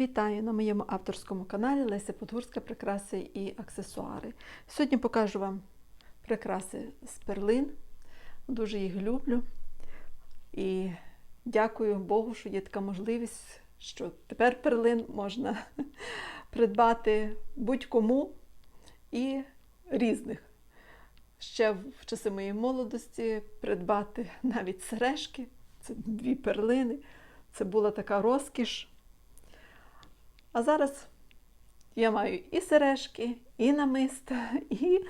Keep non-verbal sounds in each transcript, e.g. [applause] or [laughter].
Вітаю на моєму авторському каналі Леся Подгурська прикраси і аксесуари. Сьогодні покажу вам прикраси з перлин. Дуже їх люблю. І дякую Богу, що є така можливість, що тепер перлин можна [laughs] придбати будь-кому і різних. Ще в часи моєї молодості придбати [laughs] навіть сережки, це дві перлини. Це була така розкіш. А зараз я маю і сережки, і намиста, [laughs] і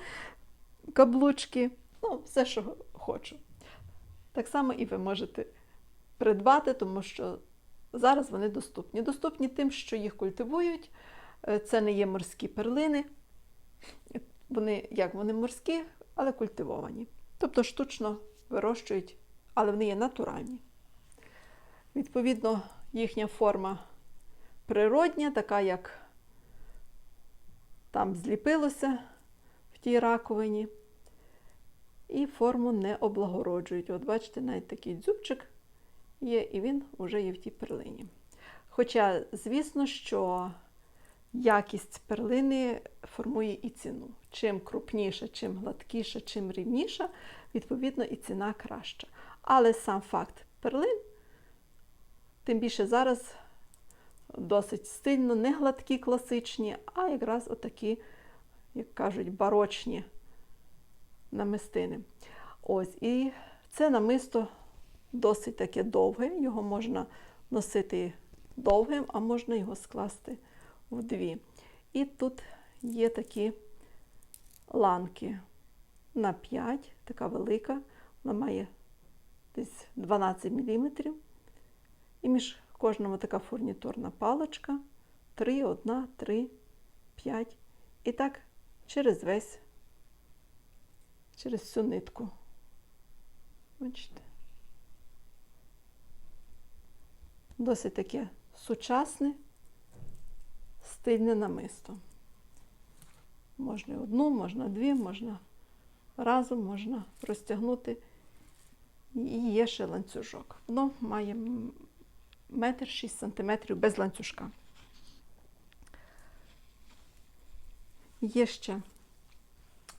каблучки, ну, все, що хочу. Так само і ви можете придбати, тому що зараз вони доступні. Доступні тим, що їх культивують. Е, Це не є морські перлини. Вони як вони морські, але культивовані. Тобто штучно вирощують, але вони є натуральні. Відповідно, їхня форма природня, така, як там зліпилося в тій раковині. І форму не облагороджують. От бачите, навіть такий дзюбчик є, і він вже є в тій перлині. Хоча, звісно, що якість перлини формує і ціну. Чим крупніша, чим гладкіша, чим рівніша, відповідно, і ціна краща. Але сам факт перлин, тим більше зараз досить стильно, не гладкі, класичні, а якраз отакі, як кажуть, барочні намистини. Ось, і це намисто досить таке довге, його можна носити довгим, а можна його скласти в дві. І тут є такі ланки на 5, така велика, вона має десь 12 мм. І між кожному така фурнітурна паличка. 3, 1, 3, 5. І так через весь, через всю нитку. Бачите? Досить таке сучасне, стильне намисто. Можна одну, можна дві, можна разом, можна розтягнути. І є ще ланцюжок. Воно має метр 6 сантиметрів без ланцюжка. Є ще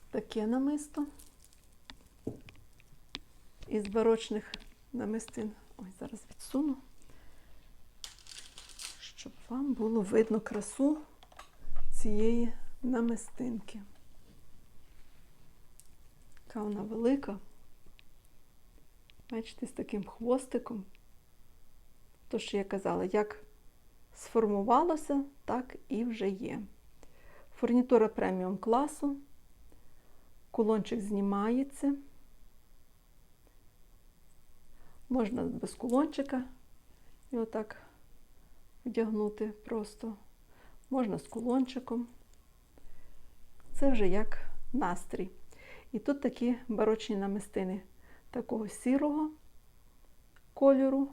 таке намисто із барочних намистин. Ой, зараз відсуну, щоб вам було видно красу цієї намистинки. Яка вона велика. Бачите, з таким хвостиком. То, що я казала, як сформувалося, так і вже є. Фурнітура преміум класу, кулончик знімається. Можна без кулончика і отак вдягнути просто. Можна з кулончиком. Це вже як настрій. І тут такі барочні намистини такого сірого кольору.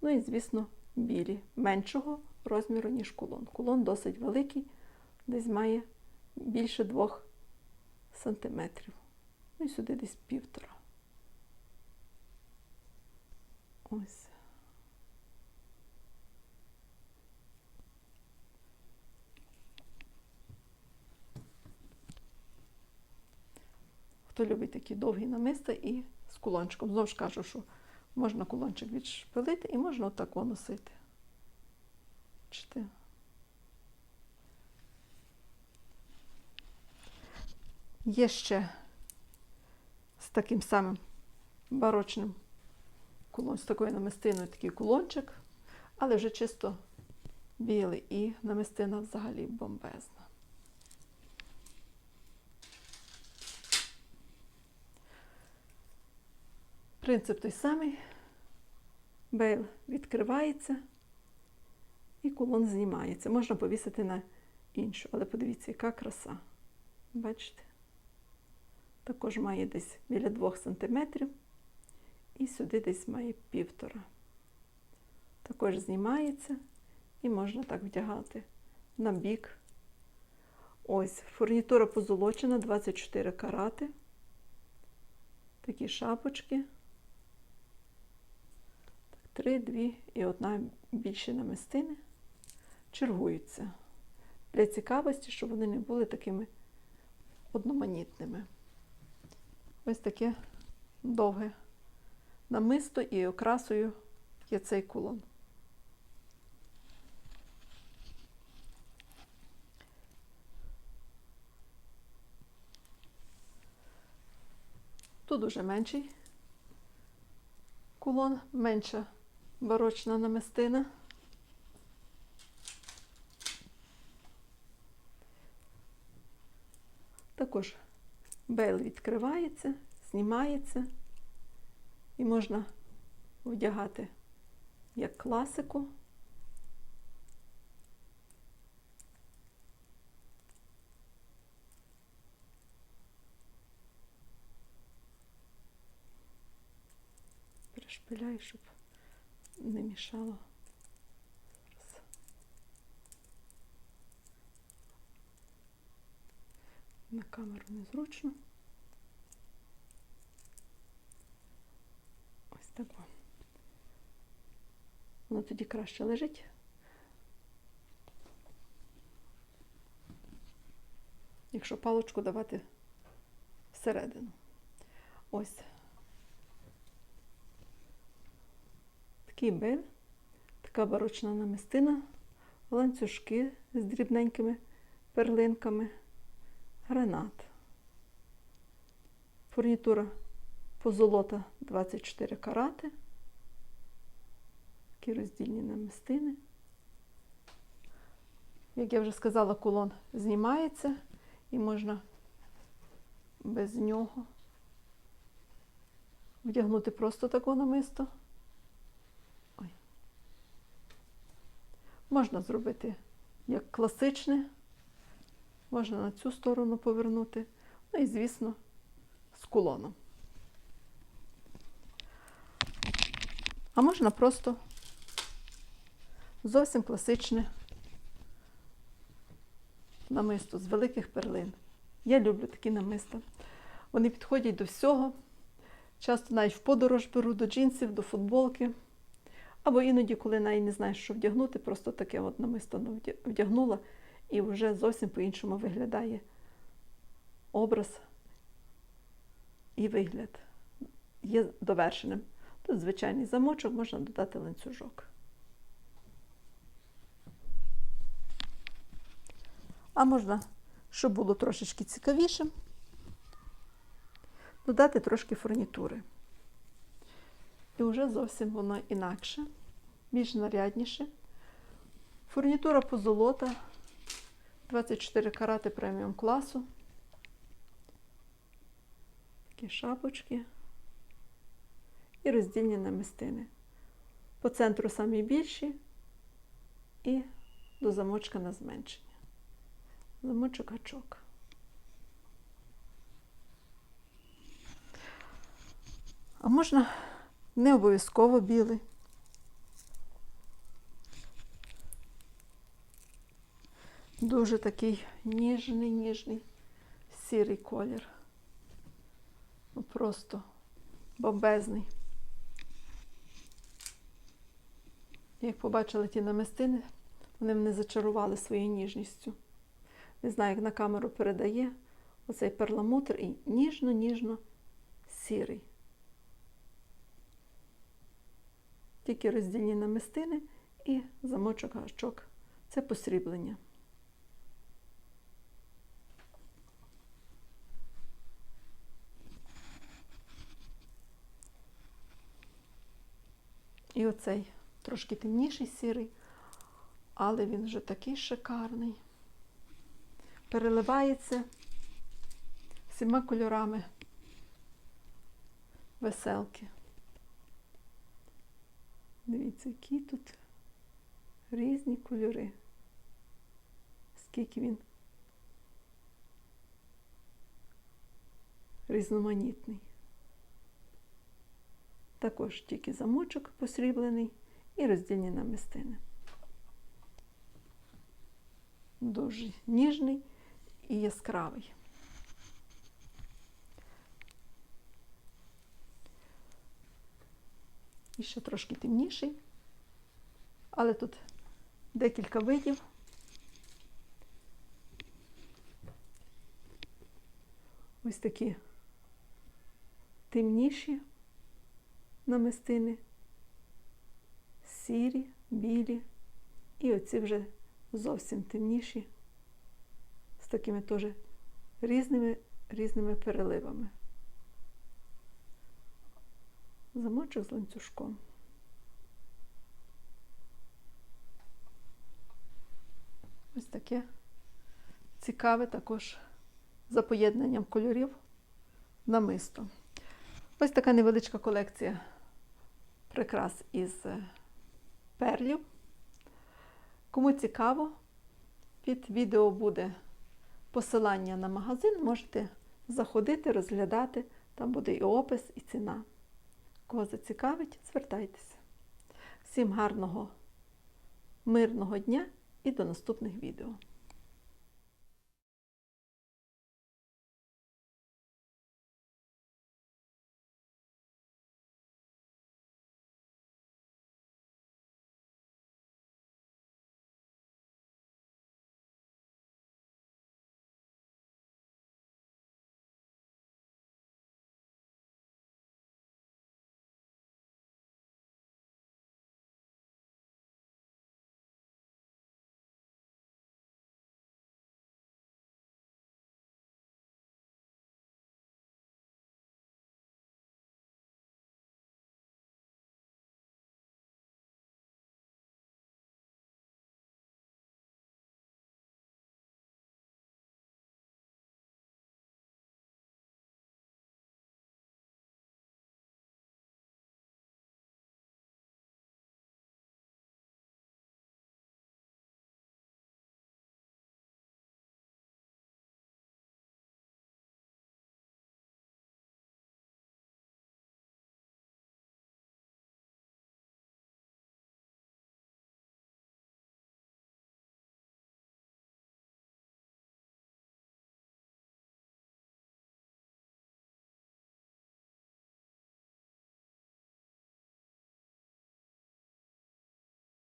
Ну і, звісно, білі, меншого розміру, ніж кулон. Кулон досить великий, десь має більше двох сантиметрів. Ну і сюди десь півтора. Ось. Хто любить такі довгі намиста і з кулончиком. Знову ж кажу, що Можна кулончик відшпилити і можна отако носити. Бачите? Є ще з таким самим барочним кулон, з такою намистиною такий кулончик, але вже чисто білий і намистина взагалі бомбезна. Принцип той самий. Бейл відкривається і кулон знімається. Можна повісити на іншу, але подивіться, яка краса. Бачите? Також має десь біля 2 см і сюди десь має півтора. Також знімається і можна так вдягати на бік. Ось, фурнітура позолочена 24 карати. Такі шапочки. Три, дві і одна більші намистини. чергуються для цікавості, щоб вони не були такими одноманітними. Ось таке довге намисто і окрасою є цей кулон. Тут уже менший кулон, менша барочна намистина. Також бейл відкривається, знімається і можна вдягати як класику. Перешпиляю, щоб не мішало. На камеру незручно. Ось так. о. Воно тоді краще лежить. Якщо паличку давати всередину. Ось. Такий бель, така барочна намистина, ланцюжки з дрібненькими перлинками, гранат. Фурнітура позолота 24 карати. Такі роздільні намистини. Як я вже сказала, кулон знімається і можна без нього вдягнути просто таке намисто. Можна зробити як класичне, можна на цю сторону повернути. Ну і, звісно, з кулоном. А можна просто зовсім класичне намисто з великих перлин. Я люблю такі намиста. Вони підходять до всього. Часто навіть в подорож беру до джинсів, до футболки. Або іноді, коли навіть не знаєш, що вдягнути, просто таке от намисто вдягнула і вже зовсім по-іншому виглядає образ і вигляд є довершеним. Тут звичайний замочок, можна додати ланцюжок. А можна, щоб було трошечки цікавіше, додати трошки фурнітури. І вже зовсім воно інакше, більш нарядніше. Фурнітура позолота 24 карати преміум класу. Такі шапочки і роздільні намистини. По центру самі більші і до замочка на зменшення. Замочок гачок. А можна не обов'язково білий. Дуже такий ніжний, ніжний сірий колір. Ну, просто бомбезний. Як побачили ті намистини, вони мене зачарували своєю ніжністю. Не знаю, як на камеру передає оцей перламутр і ніжно-ніжно сірий. Тільки роздільні намистини і замочок гачок. Це посріблення. І оцей трошки темніший сірий, але він вже такий шикарний. Переливається всіма кольорами веселки. Дивіться, які тут різні кольори. Скільки він різноманітний. Також тільки замочок посріблений і роздільні намистини. Дуже ніжний і яскравий. І ще трошки темніший. Але тут декілька видів. Ось такі темніші намистини, сірі, білі. І оці вже зовсім темніші, з такими теж різними різними переливами. Замочок з ланцюжком. Ось таке цікаве також за поєднанням кольорів намисто. Ось така невеличка колекція прикрас із е, перлів. Кому цікаво, під відео буде посилання на магазин, можете заходити, розглядати, там буде і опис, і ціна. Кого зацікавить, звертайтеся. Всім гарного, мирного дня і до наступних відео.